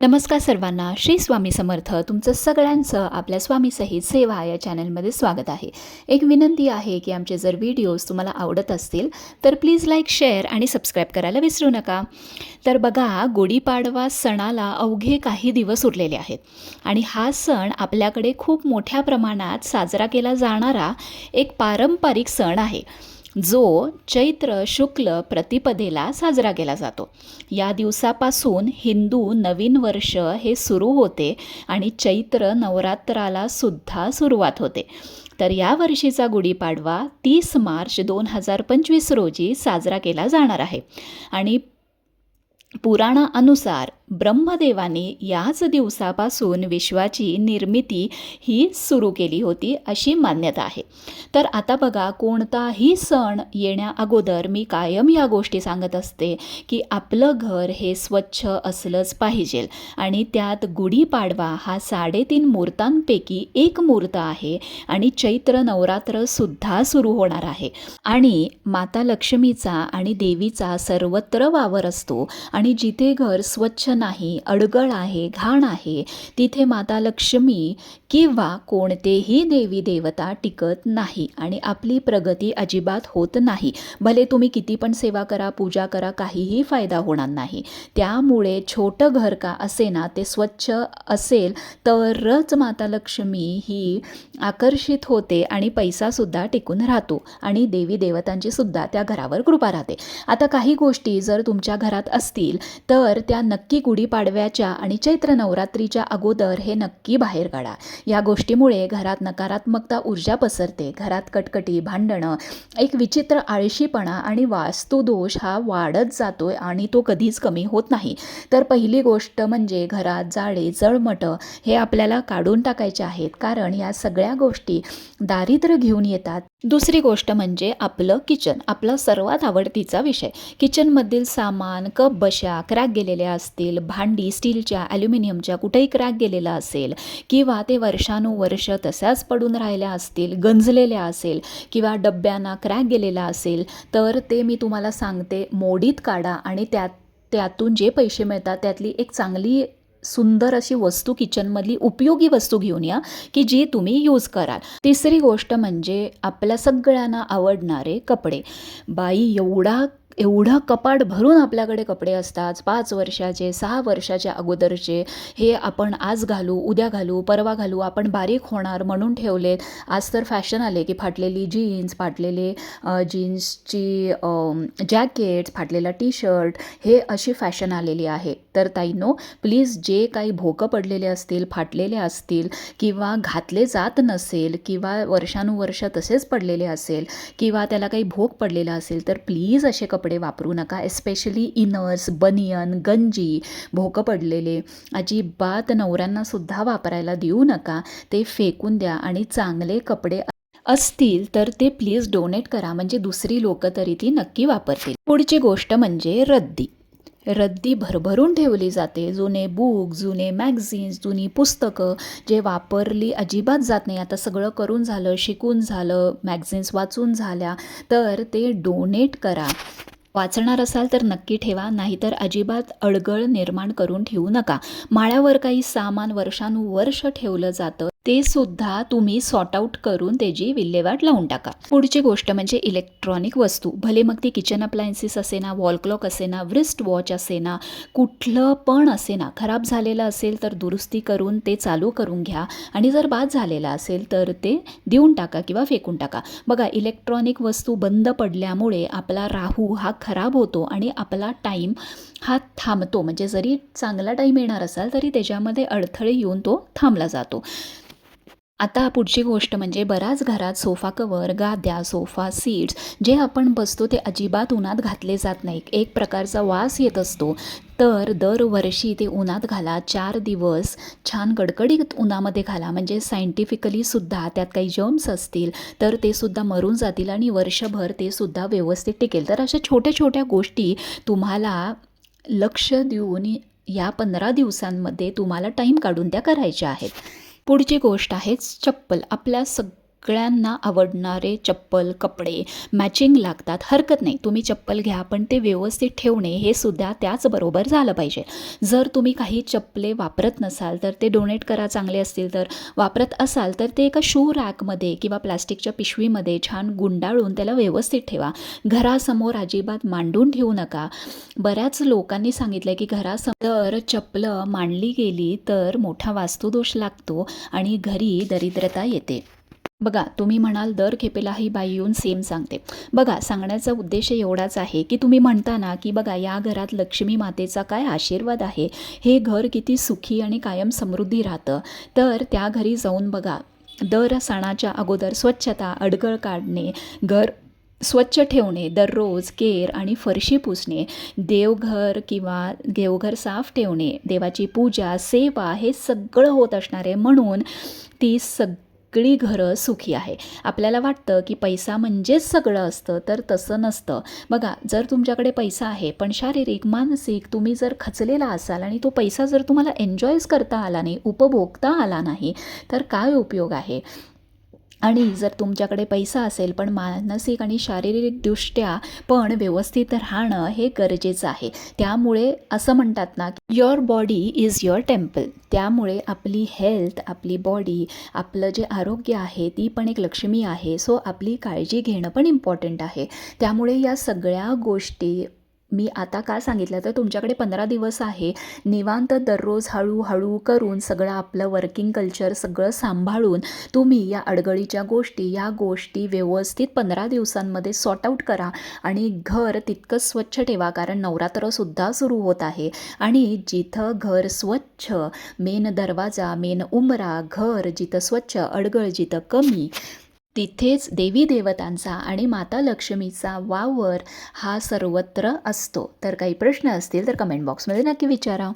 नमस्कार सर्वांना श्री स्वामी समर्थ. तुमचं सगळ्यांचं आपल्या स्वामीसहित सेवा या चॅनलमध्ये स्वागत आहे. एक विनंती आहे की आमचे जर व्हिडिओज तुम्हाला आवडत असतील तर प्लीज लाईक शेअर आणि सबस्क्राईब करायला विसरू नका. तर बघा गुढीपाडवा सणाला अवघे काही दिवस उरलेले आहेत आणि हा सण आपल्याकडे खूप मोठ्या प्रमाणात साजरा केला जाणारा एक पारंपरिक सण आहे. जो चैत्र शुक्ल प्रतिपदेला साजरा केला जातो. या दिवसापासून हिंदू नवीन वर्ष हे सुरू होते आणि चैत्र नवरात्राला सुद्धा सुरुवात होते. तर या वर्षीचा गुढीपाडवा तीस मार्च दोन हजार पंचवीस रोजी साजरा केला जाणार आहे. आणि पुराणानुसार ब्रह्मदेवाने याच दिवसापासून विश्वाची निर्मिती ही सुरू केली होती अशी मान्यता आहे. तर आता बघा कोणताही सण येण्या अगोदर मी कायम या गोष्टी सांगत असते की आपलं घर हे स्वच्छ असलंच पाहिजे आणि त्यात गुढीपाडवा हा साडेतीन मुहूर्तांपैकी एक मुहूर्त आहे आणि चैत्र नवरात्रसुद्धा सुरू होणार आहे. आणि माता लक्ष्मीचा आणि देवीचा सर्वत्र वावर असतो आणि जिथे घर स्वच्छ नाही अडगळ आहे घाण आहे तिथे माता लक्ष्मी किंवा कोणतेही देवी देवता टिकत नाही आणि आपली प्रगती अजिबात होत नाही. भले तुम्ही किती पण सेवा करा पूजा करा काहीही फायदा होणार नाही. त्यामुळे छोटं घर का असेना ते स्वच्छ असेल तरच माता लक्ष्मी ही आकर्षित होते आणि पैसासुद्धा टिकून राहतो आणि देवी देवतांची सुद्धा त्या घरावर कृपा राहते. आता काही गोष्टी जर तुमच्या घरात असतील तर त्या नक्की गुढीपाडव्याच्या आणि चैत्र नवरात्रीच्या अगोदर हे नक्की बाहेर काढा. या गोष्टीमुळे घरात नकारात्मकता ऊर्जा पसरते. घरात कटकटी भांडणं एक विचित्र आळशीपणा आणि वास्तुदोष हा वाढत जातोय आणि तो कधीच कमी होत नाही. तर पहिली गोष्ट म्हणजे घरात जाळे जळमटं हे आपल्याला काढून टाकायचे आहेत. कारण या सगळ्या गोष्टी दारिद्र्य घेऊन येतात. दुसरी गोष्ट म्हणजे आपलं किचन. आपला सर्वात आवडतीचा विषय. किचनमधील सामान कप बशा क्रॅक गेलेल्या असतील भांडी स्टीलच्या ॲल्युमिनियमच्या कुठेही क्रॅक गेलेला असेल किंवा ते वर्षानुवर्ष तशाच पडून राहिल्या असतील गंजलेल्या असेल किंवा डब्यांना क्रॅक गेलेला असेल तर ते मी तुम्हाला सांगते मोडीत काढा आणि त्यात त्यातून जे पैसे मिळतात त्यातली एक चांगली सुंदर अशी वस्तू किचनमधली उपयोगी वस्तू घेऊन या की जी तुम्ही यूज कराल. तिसरी गोष्ट म्हणजे आपल्या सगळ्यांना आवडणारे कपडे. बाई एवढा एवढं कपाट भरून आपल्याकडे कपडे असतात. पाच वर्षाचे सहा वर्षाच्या अगोदरचे हे आपण आज घालू उद्या घालू परवा घालू आपण बारीक होणार म्हणून ठेवलेत. आज तर फॅशन आले की फाटलेली जीन्स फाटलेले जीन्सची जॅकेट्स फाटलेला टी शर्ट हे अशी फॅशन आलेली आहे. तर ताईंनो प्लीज जे काही भोकं पडलेले असतील फाटलेले असतील किंवा घातले जात नसेल किंवा वर्षानुवर्ष तसेच पडलेले असेल किंवा त्याला काही भोग पडलेला असेल तर प्लीज असे कपडे कपडे वापरू नका एस्पेशली इनर्स बनियन गंजी भोकं पडलेले. अजिबात नवऱ्यांनासुद्धा वापरायला देऊ नका. ते फेकून द्या आणि चांगले कपडे असतील तर ते प्लीज डोनेट करा. म्हणजे दुसरी लोक तरी ती नक्की वापरतील. पुढची गोष्ट म्हणजे रद्दी. रद्दी भरभरून ठेवली जाते. जुने बुक जुने मॅगझिन्स जुनी पुस्तकं जे वापरली अजिबात जात नाही. आता सगळं करून झालं शिकून झालं मॅगझिन्स वाचून झाल्या तर ते डोनेट करा. वाचणार असाल तर नक्की ठेवा नाहीतर अजिबात अडगळ निर्माण करून ठेवू नका. माळ्यावर काही सामान वर्षानुवर्ष ठेवलं जातं. ते सुद्धा तुम्ही सॉर्ट आऊट करून त्याची विल्हेवाट लावून टाका. पुढची गोष्ट म्हणजे इलेक्ट्रॉनिक वस्तू. भले मग ती किचन अप्लायन्सेस असेना वॉल क्लॉक असेना व्रिस्ट वॉच असेना कुठलं पण असे ना खराब झालेलं असेल तर दुरुस्ती करून ते चालू करून घ्या. आणि जर बाद झालेलं असेल तर ते देऊन टाका किंवा फेकून टाका. बघा इलेक्ट्रॉनिक वस्तू बंद पडल्यामुळे आपला राहू हा खराब होतो आणि आपला टाईम हा थांबतो. म्हणजे जरी चांगला टाईम येणार असाल तरी त्याच्यामध्ये अडथळे येऊन तो थांबला जातो. आता पुढची गोष्ट म्हणजे बऱ्याच घरात सोफा कवर गाद्या सोफा सीट्स जे आपण बसतो ते अजिबात उन्हात घातले जात नाही एक प्रकारचा वास येत असतो. तर दरवर्षी ते उन्हात घाला. चार दिवस छान कडकडीत उन्हामध्ये घाला. म्हणजे सायंटिफिकलीसुद्धा त्यात काही जर्म्स असतील तर ते सुद्धा मरून जातील आणि वर्षभर ते सुद्धा व्यवस्थित टिकेल. तर अशा छोट्या छोट्या गोष्टी तुम्हाला लक्ष देऊन या पंधरा दिवसांमध्ये तुम्हाला टाईम काढून त्या करायच्या आहेत. पुढची गोष्ट आहे चप्पल. आपल्या सग सगळ्यांना आवडणारे चप्पल कपडे मॅचिंग लागतात. हरकत नाही. तुम्ही चप्पल घ्या पण ते व्यवस्थित ठेवणे हे सुद्धा त्याचबरोबर झालं पाहिजे. जर तुम्ही काही चप्पले वापरत नसाल तर ते डोनेट करा चांगले असतील तर. वापरत असाल तर ते एका शू रॅकमध्ये किंवा प्लास्टिकच्या पिशवीमध्ये छान गुंडाळून त्याला व्यवस्थित ठेवा. घरासमोर अजिबात मांडून ठेवू नका. बऱ्याच लोकांनी सांगितलं की घरासमोर चप्पलं मांडली गेली तर मोठा वास्तुदोष लागतो आणि घरी दरिद्रता येते. बघा तुम्ही म्हणाल दर खेपेला ही बाई येऊन सेम सांगते. बघा सांगण्याचा उद्देश एवढाच आहे की तुम्ही म्हणता ना की बघा या घरात लक्ष्मी मातेचा काय आशीर्वाद आहे? हे घर किती सुखी आणि कायम समृद्धी राहतं. तर त्या घरी जाऊन बघा दर सणाच्या अगोदर स्वच्छता अडगळ काढणे घर स्वच्छ ठेवणे दररोज केर आणि फरशी पुसणे देवघर किंवा देवघर साफ ठेवणे देवाची पूजा सेवा हे सगळं होत असणार. आहे म्हणून ती सग सगळी घरं सुखी आहे. आपल्याला वाटतं की पैसा म्हणजेच सगळं असतं तर तसं नसतं. बघा जर तुमच्याकडे पैसा आहे पण शारीरिक मानसिक तुम्ही जर खचलेला असाल आणि तो पैसा जर तुम्हाला एन्जॉयच करता आला नाही उपभोगता आला नाही तर काय उपयोग आहे? आणि जर तुमच्याकडे पैसा असेल पण मानसिक आणि शारीरिकदृष्ट्या पण व्यवस्थित राहणं हे गरजेचं आहे. त्यामुळे असं म्हणतात ना your body is your temple त्यामुळे आपली हेल्थ आपली बॉडी आपलं जे आरोग्य आहे ती पण एक लक्ष्मी आहे. सो आपली काळजी घेणं पण इम्पॉर्टंट आहे. त्यामुळे या सगळ्या गोष्टी मी आता का सांगितलं तर तुमच्याकडे पंधरा दिवस आहे. निवांत दररोज हळूहळू करून सगळं आपलं वर्किंग कल्चर सगळं सांभाळून तुम्ही या अडगळीच्या गोष्टी या गोष्टी व्यवस्थित पंधरा दिवसांमध्ये सॉर्ट आऊट करा. आणि घर तितकंच स्वच्छ ठेवा कारण नवरात्रसुद्धा सुरू होत आहे. आणि जिथं घर स्वच्छ मेन दरवाजा मेन उमरा घर जिथं स्वच्छ अडगळ जिथं कमी तिथेच देवी देवतांचा आणि माता लक्ष्मीचा वावर हा सर्वत्र असतो. तर काही प्रश्न असतील तर कमेंट बॉक्समध्ये नक्की विचारा.